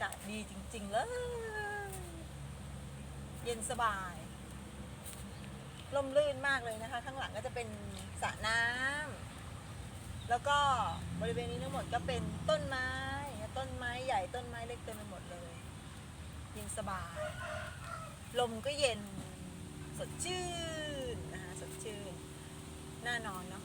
ากาศดีจริง ๆ เลย เย็นสบายร่มรื่นมากเลยนะคะ ข้างหลังก็จะเป็นสระน้ำแล้วก็บริเวณนี้ทั้งหมดก็เป็นต้นไม้ ต้นไม้ใหญ่ต้นไม้เล็กเต็มไปหมดเลย เย็นสบาย ลมก็เย็น สดชื่นนะคะสดชื่นน่านอนเนาะ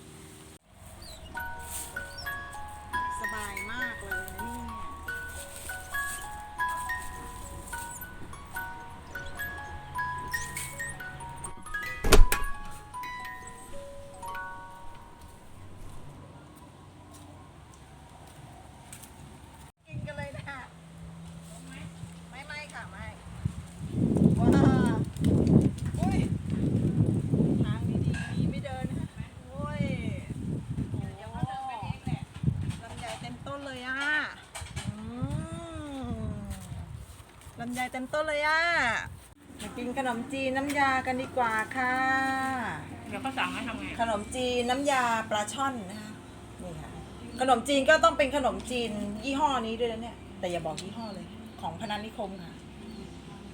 ำไยเต็มต้นเลยอะมากินขนมจีนน้ำยากันดีกว่าค่ะ เดี๋ยวเขาสั่งให้ทำไง ขนมจีนน้ำยาปลาช่อนนะคะนี่ค่ะ ขนมจีนก็ต้องเป็นขนมจีนยี่ห้อนี้ด้วยนะเนี่ย แต่อย่าบอกยี่ห้อเลย ของพนันนิคมค่ะ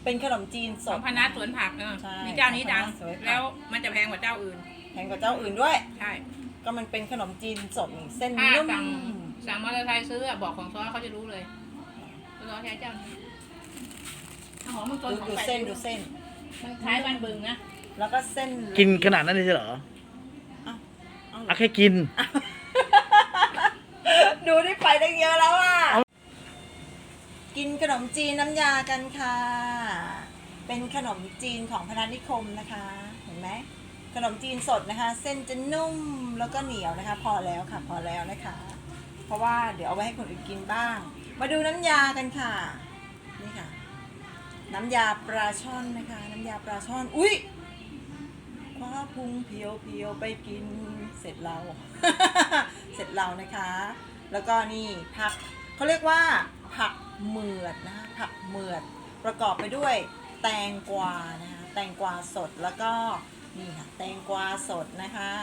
เป็นขนมจีนสสอด งพนัสสวนผักเออใช่มีเจ้านี้ดังสวนผัก แล้วมันจะแพงกว่าเจ้าอื่น แพงกว่าเจ้าอื่นด้วย ใช่ ก็มันเป็นขนมจีนสดนี่เส้นถ้านุ่มสั่งสั่งมอเตอร์ไซค์ซื้ออะบอกของซ้อเขาจะรู้เลยซ้อใช้เจ้านี้ เอาของมึงต้นดูของดูไปเส้นดูเส้น มันคล้ายบ้านบึงนะแล้วก็เส้นกินขนาดนั้นเลยเหรอเอ้าเอ้าเหรอ เอาแค่กิน ดูได้ไปได้เยอะแล้วอะกินขนมจีนน้ำยากันค่ะ เป็นขนมจีนของพนัสนิคมนะคะ เห็นไหม ขนมจีนสดนะคะ เส้นจะนุ่มแล้วก็เหนียวนะคะ พอแล้วค่ะ พอแล้วนะคะ เพราะว่าเดี๋ยวเอาไว้ให้คนอื่นกินบ้าง มาดูน้ำยากันค่ะนี่ค่ะ น้ำยาปลาช่อนนะคะ น้ำยาปลาช่อน อุ้ยคว้าพุงเพียวเพียวไปกินเสร็จเรา เสร็จเรานะคะ แล้วก็นี่ผักเขาเรียกว่า ผักเหมือดนะคะผักเหมือดประกอบไปด้วยแตงกวานะคะแตงกวาสดแล้วก็นี่ค่ะแตงกวาสดนะคะ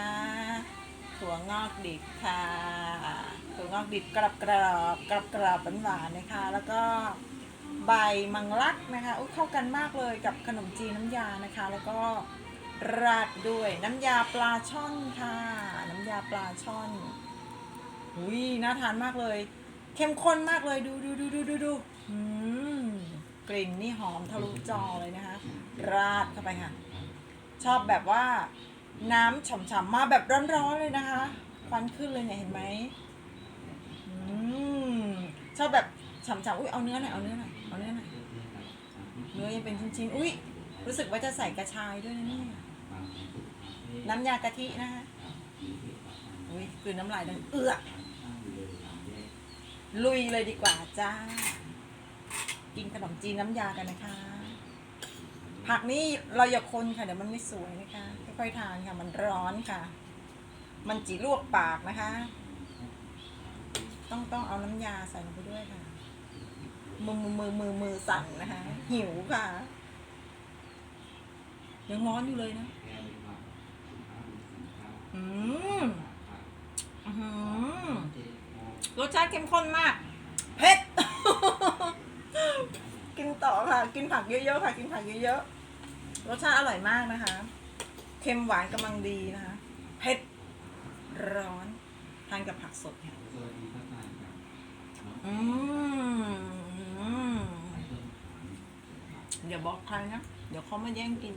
ถั่วงอกดิบค่ะถั่วงอกดิบกรอบกรอบกรอบกรอบหวานๆนะคะ แล้วก็ ใบมังลักนะคะอุ้ยเข้ากันมากเลยกับขนมจีนน้ำยานะคะ แล้วก็ราดด้วยน้ำยาปลาช่อนค่ะ น้ำยาปลาช่อนอุ้ยน่าทานมากเลย เข้มข้นมากเลยดูดูดูดูดูดูอืมกลิ่นนี่หอมทะลุจอเลยนะคะ ราดเข้าไปค่ะ ชอบแบบว่าน้ำฉ่ำๆมาแบบร้อนๆเลยนะคะ ควันขึ้นเลยเนี่ยเห็นไหมอืมชอบแบบ ฉ่ำๆอุ้ยเอาเนื้อหน่อยเอาเนื้อหน่อยเอาเนื้อหน่อยเนื้อยังเป็นชิ้นๆอุ้ยรู้สึกว่าจะใส่กระชายด้วยนะนี่น้ำยากะทินะคะอุ้ยคือน้ำลายดังเอือกลุยเลยดีกว่าจ้า กินขนมจีนน้ำยากันนะคะ ผักนี่เราอย่าคนค่ะเดี๋ยวมันไม่สวยนะคะค่อยๆทานค่ะ มันร้อนค่ะ มันจีลวกปากนะคะ ต้องต้องเอาน้ำยาใส่ลงไปด้วยค่ะ มือมือมือมือมือสั่นนะคะหิวค่ะ ยังร้อนอยู่เลยนะ อืมอื้อหือรสชาติเข้มข้นมากเผ็ด กินต่อค่ะ กินผักเยอะๆค่ะ กินผักเยอะๆ รสชาติอร่อยมากนะคะ เค็มหวานกำลังดีนะคะ เผ็ด ร้อน ทานกับผักสดค่ะอื มเดี๋ยวบอกใครนะ เดี๋ยวเขามาแย่งกิน